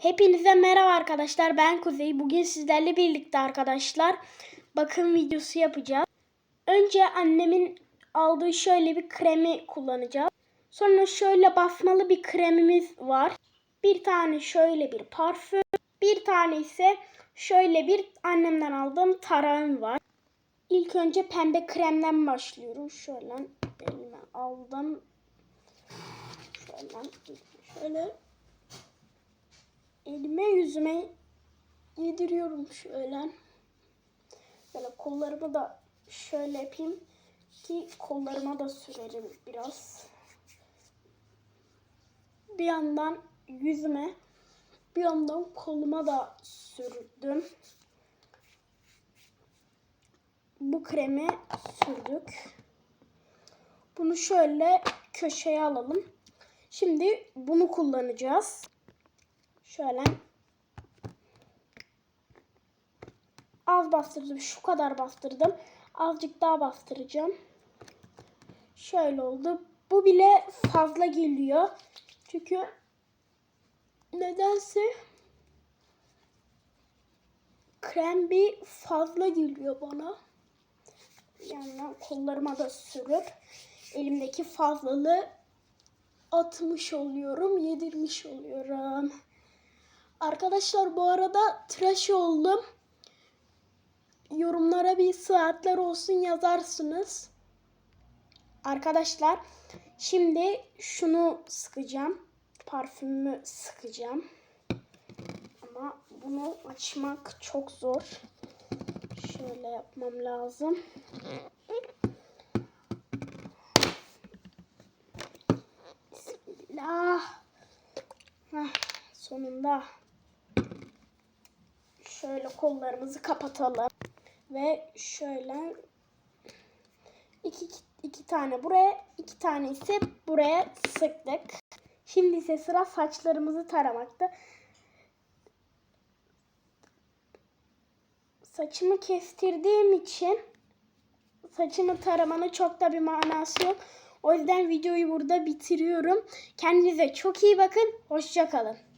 Hepinize merhaba arkadaşlar. Ben Kuzey. Bugün sizlerle birlikte arkadaşlar bakım videosu yapacağız. Önce annemin aldığı şöyle bir kremi kullanacağız. Sonra şöyle basmalı bir kremimiz var. Bir tane şöyle bir parfüm. Bir tane ise şöyle bir annemden aldığım tarağım var. İlk önce pembe kremden başlıyorum. Şöyle elime aldım. Şöyle, şöyle elime yüzüme yediriyorum şöyle. Böyle kollarımı da şöyle yapayım ki kollarıma da sürerim biraz. Bir yandan yüzüme bir yandan koluma da sürdüm. Bu kremi sürdük. Bunu şöyle köşeye alalım. Şimdi bunu kullanacağız. Şöyle az bastırdım. Şu kadar bastırdım. Azıcık daha bastıracağım. Şöyle oldu. Bu bile fazla geliyor. Çünkü nedense krem bir fazla geliyor bana. Yani kollarıma da sürüp elimdeki fazlalığı atmış oluyorum, yedirmiş oluyorum. Arkadaşlar bu arada tıraş oldum. Yorumlara bir saatler olsun yazarsınız. Arkadaşlar şimdi şunu sıkacağım. Parfümümü sıkacağım. Ama bunu açmak çok zor. Şöyle yapmam lazım. Bismillah. Heh, sonunda şöyle kollarımızı kapatalım ve şöyle iki, iki tane buraya iki tane ise buraya sıktık. Şimdi ise sıra saçlarımızı taramakta. Saçımı kestirdiğim için saçımı taramanın çok da bir manası yok. O yüzden videoyu burada bitiriyorum. Kendinize çok iyi bakın. Hoşçakalın.